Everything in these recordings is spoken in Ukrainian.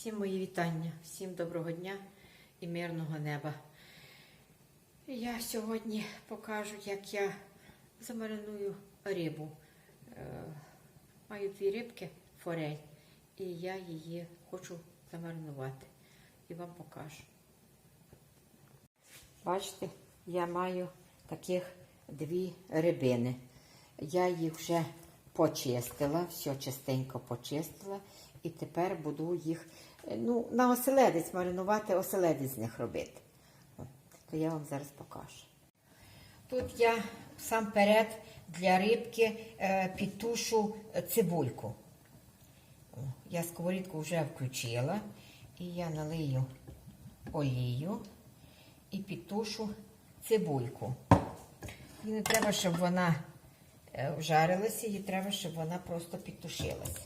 Всім мої вітання, всім доброго дня і мирного неба. Я сьогодні покажу, як я замариную рибу. Е, Маю дві рибки форель, і я її хочу замаринувати. І вам покажу. Бачите, я маю таких дві рибини. Я їх вже почистила, все частенько почистила. І тепер буду їх е, ну, на оселедець маринувати, оселедець з них робити. То я вам зараз покажу. Тут я сам перед для рибки е, підтушу цибульку. Я сковорідку вже включила. І я налию олію і підтушу цибульку. І не треба, щоб вона е, вжарилася, їй треба, щоб вона просто підтушилася.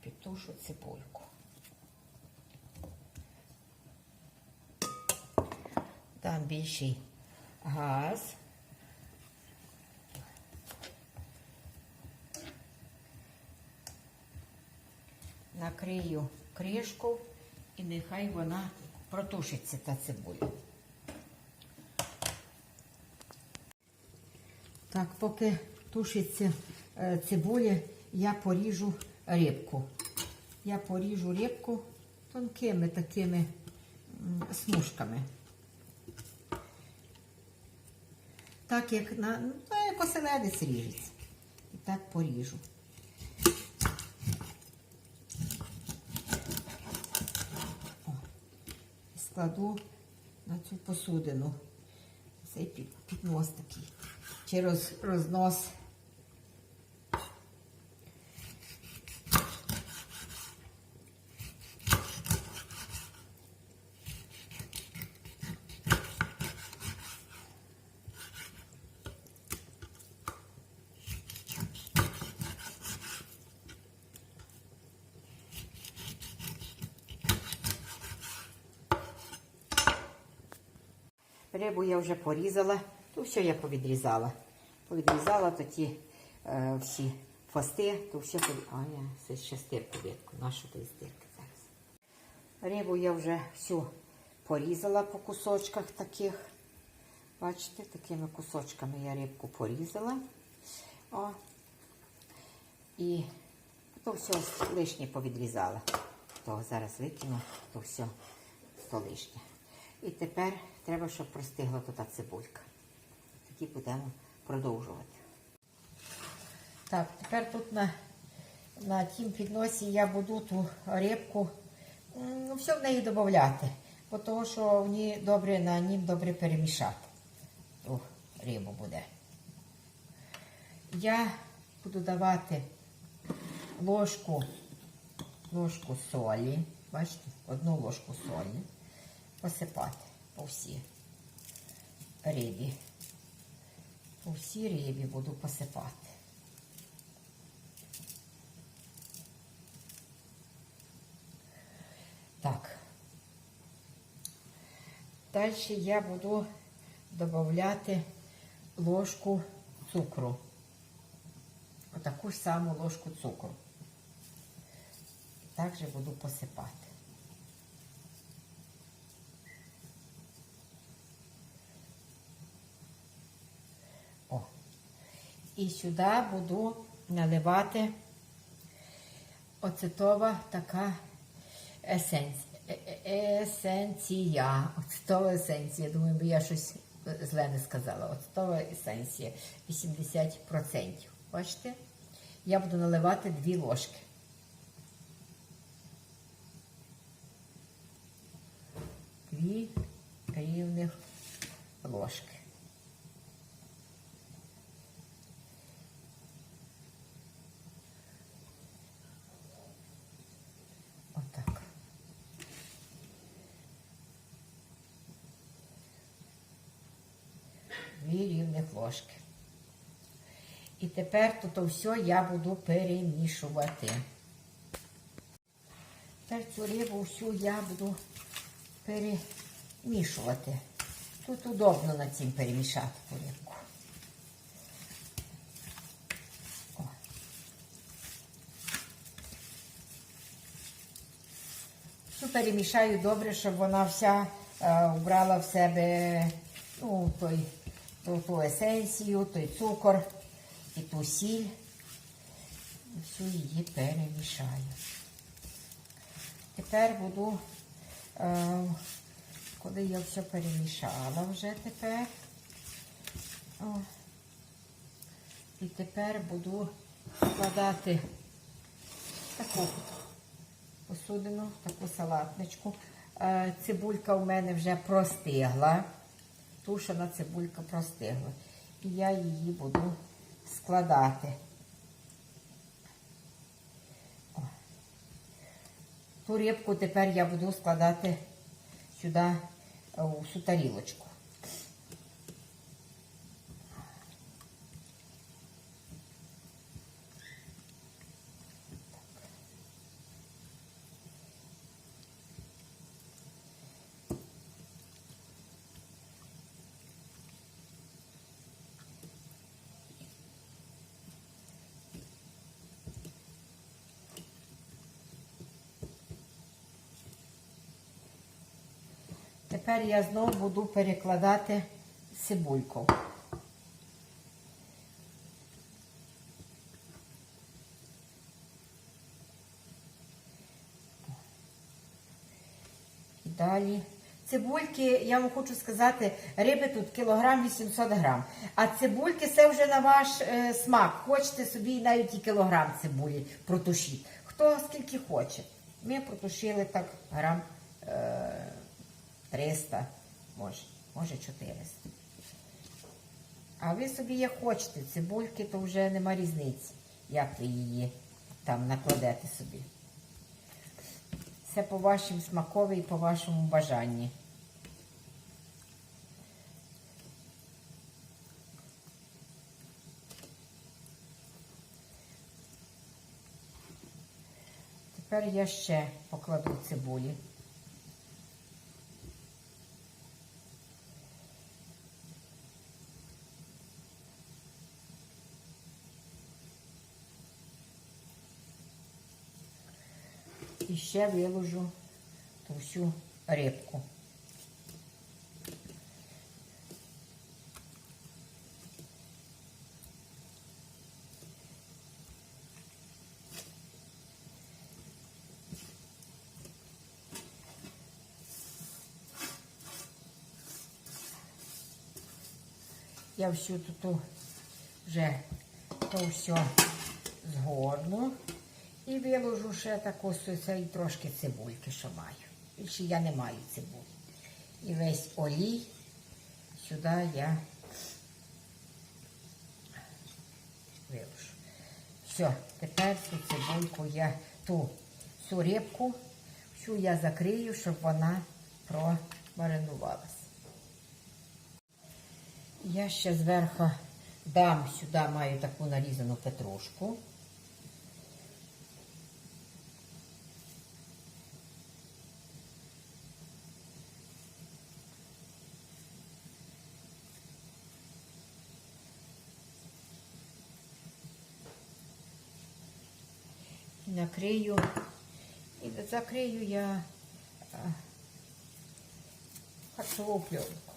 Підтушу цибульку. Дам більший газ. Накрию кришку і нехай вона протушиться та цибуля. Так, поки тушиться е, цибуля, я поріжу рибку. Я поріжу рибку тонкими такими смужками. Так як на ну, як оселедець ріжеться. І так поріжу. О, складу на цю посудину. Цей піднос такий. Чи роз, рознос. Рибу я вже порізала, то все я повідрізала. Повідрізала то е, всі фасти, то все. А, я це ще стирку видку. Нашу і стирки зараз. Рибу я вже всю порізала по кусочках таких. Бачите, такими кусочками я рибку порізала. О. І то все лишнє повідрізала. То зараз викину, то все то лишнє. І тепер треба, щоб простигла та цибулька. Тоді будемо продовжувати. Так, тепер тут на, на тім підносі я буду ту рибку, ну, все в неї додати, бо того, що в ній добре, на нім добре перемішати. Ту рибу буде. Я буду давати ложку, ложку солі, бачите, одну ложку солі посипати по всій рибі. Всій рибі буду посипати. Так. Далі я буду додати ложку цукру. Отаку ж саму ложку цукру. Також буду посипати. І сюди буду наливати оцетова така есенція. Есенція. Оцетова есенція. Думаю, бо я щось зле не сказала. Оцетова есенція 80%. Бачите? Я буду наливати дві ложки. Дві рівних ложки. дві рівних ложки. І тепер тут все я буду перемішувати. Тепер цю рибу всю я буду перемішувати. Тут удобно на цим перемішати ту рибку. О. Всю перемішаю добре, щоб вона вся е, убрала в себе ну, той ту, есенцію, той цукор і ту сіль. Всю її перемішаю. Тепер буду, е, коли я все перемішала вже тепер. О, і тепер буду складати таку посудину, таку салатничку. Е, Цибулька у мене вже простигла. Тушена цибулька простигла. І я її буду складати. О. Ту рибку тепер я буду складати сюди е, у цю Тепер я знову буду перекладати цибульку. Далі. Цибульки, я вам хочу сказати, риби тут кілограм 800 грам. А цибульки це вже на ваш е, смак. Хочете собі навіть і кілограм цибулі протушіть. Хто скільки хоче. Ми протушили так грам е, 300, може, може 400. А ви собі як хочете, цибульки, то вже нема різниці, як ви її там накладете собі. Це по вашим смакові і по вашому бажанні. Тепер я ще покладу цибулі. І ще виложу ту всю рибку. Я всю тут вже то все згорну. І виложу ще таку і трошки цибульки, що маю. Більше я не маю цибулі. І весь олій сюди я виложу. Все, тепер цю цибульку я ту цю рибку, всю я закрию, щоб вона промаринувалась. Я ще зверху дам сюди маю таку нарізану петрушку. Накрию і закрию я харчову пленку.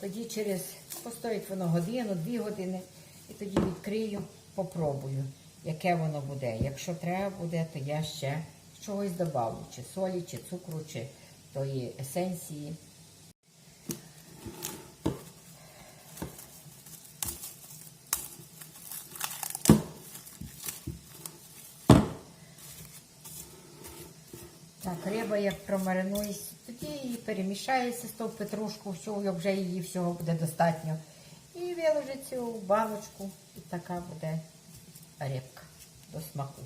Тоді через постоїть воно годину, дві години, і тоді відкрию, попробую, яке воно буде. Якщо треба буде, то я ще чогось добавлю, чи солі, чи цукру, чи тої есенції. Так, риба як промаринується, тоді і перемішається з тою петрушку, всього, вже її всього буде достатньо. І виложиться у баночку, і така буде рибка до смаку.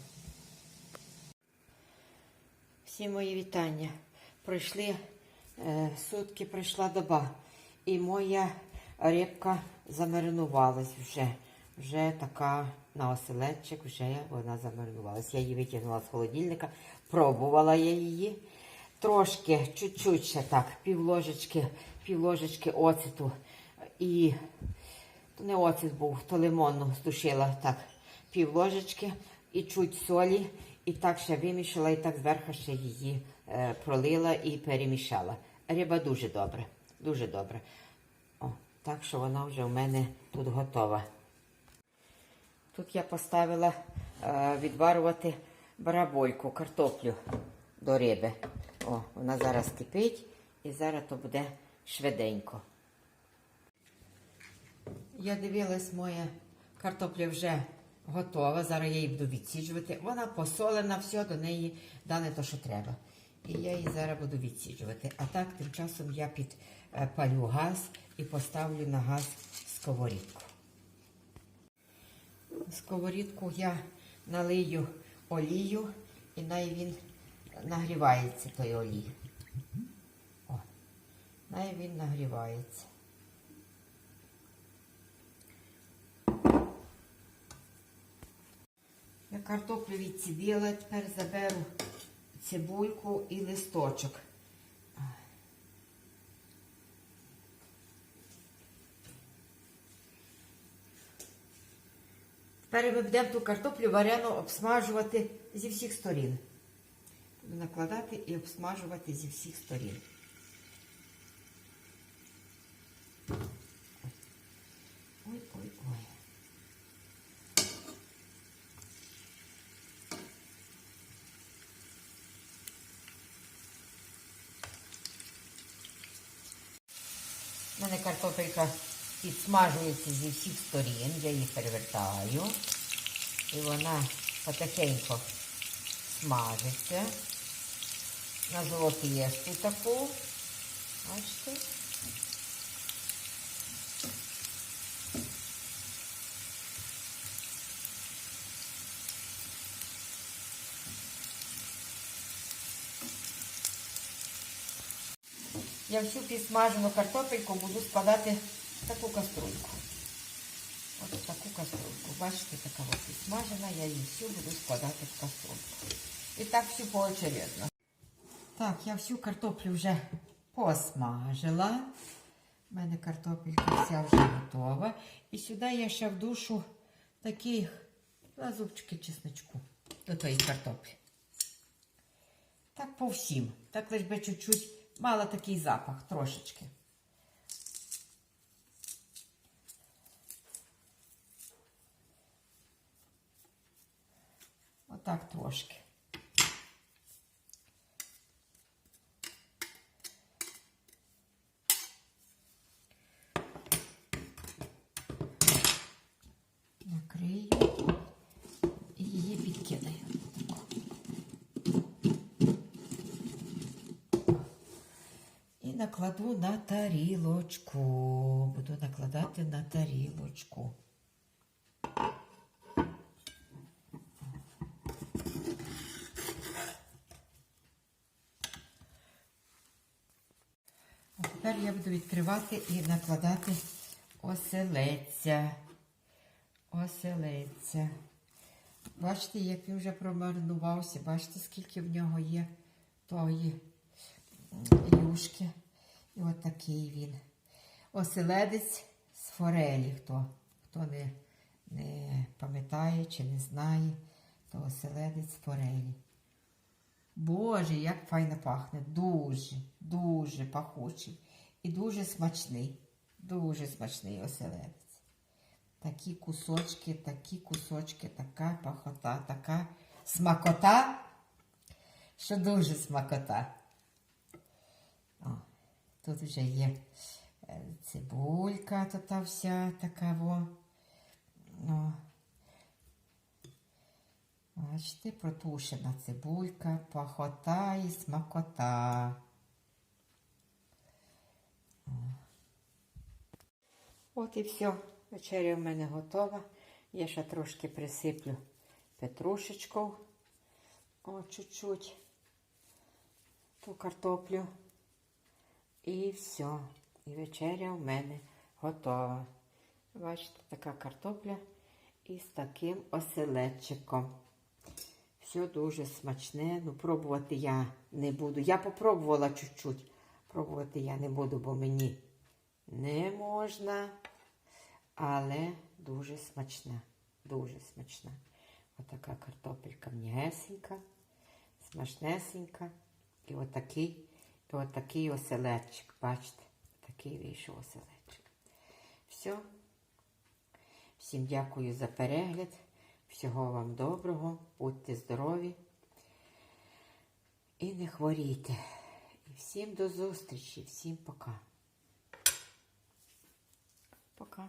Всі мої вітання. Пройшли е, сутки, пройшла доба. І моя рибка замаринувалась вже. Вже така на оселедчик, вже вона замаринувалась. Я її витягнула з холодильника, пробувала я її. Трошки, чуть-чуть ще так, пів ложечки, пів ложечки оцету. І то не оцет був, то лимонну стушила так, пів ложечки і чуть солі. І так ще вимішала, і так зверху ще її е, пролила і перемішала. Риба дуже добре, дуже добре. О, так що вона вже у мене тут готова. Тут я поставила е, відварювати барабольку, картоплю до риби. О, вона зараз кипить і зараз то буде швиденько. Я дивилась, моя картопля вже готова. Зараз я її буду відсіджувати. Вона посолена, все до неї дане то, що треба. І я її зараз буду відсіджувати. А так, тим часом я підпалю газ і поставлю на газ сковорідку. Сковорідку я налию олію і най він нагрівається той олій. О, най він нагрівається. Я картоплю відсібіла, тепер заберу цибульку і листочок. Тепер ми будемо ту картоплю варену обсмажувати зі всіх сторін. Буду накладати і обсмажувати зі всіх сторін. Ой-ой-ой. У мене картопелька підсмажується зі всіх сторін, я її перевертаю. І вона потихеньку смажиться на золотисту таку. Бачите? Я всю підсмажену картопельку буду складати таку каструльку. Ось таку каструльку. Бачите, така ось підсмажена, я її всю буду складати в каструльку. І так всю поочередно. Так, я всю картоплю вже посмажила. У мене картопелька вся вже готова. І сюди я ще в душу такі два зубчики чесночку до тої картоплі. Так по всім. Так лиш би чуть-чуть мала такий запах трошечки. Отак трошки. Накрию її підкидаю. І накладу на тарілочку. Буду накладати на тарілочку. А тепер я відкривати і накладати оселеця. Оселеця. Бачите, як він вже промарнувався. Бачите, скільки в нього є тої юшки. І от такий він. Оселедець з форелі. Хто, хто не, не пам'ятає чи не знає, то оселедець з форелі. Боже, як файно пахне. Дуже, дуже пахучий. І дуже смачний. Дуже смачний оселедець. Такі кусочки, такі кусочки, така пахота, така смакота, що дуже смакота. О, тут вже є е, цибулька, та вся така во. О. Бачите, протушена цибулька, пахота і смакота. От і все. Вечеря в мене готова. Я ще трошки присиплю петрушечку. О, чуть-чуть ту картоплю. І все. І вечеря в мене готова. Бачите, така картопля із таким оселедчиком. Все дуже смачне. Ну, пробувати я не буду. Я попробувала чуть-чуть. Пробувати я не буду, бо мені не можна. Але дуже смачна. Дуже смачна. Отака картопелька м'ягесенька, смачнесенька. І отакий, і отакий оселедчик. Бачите, такий вийшов оселедчик. Все. Всім дякую за перегляд. Всього вам доброго. Будьте здорові. І не хворійте. Всім до зустрічі, всім пока. Пока.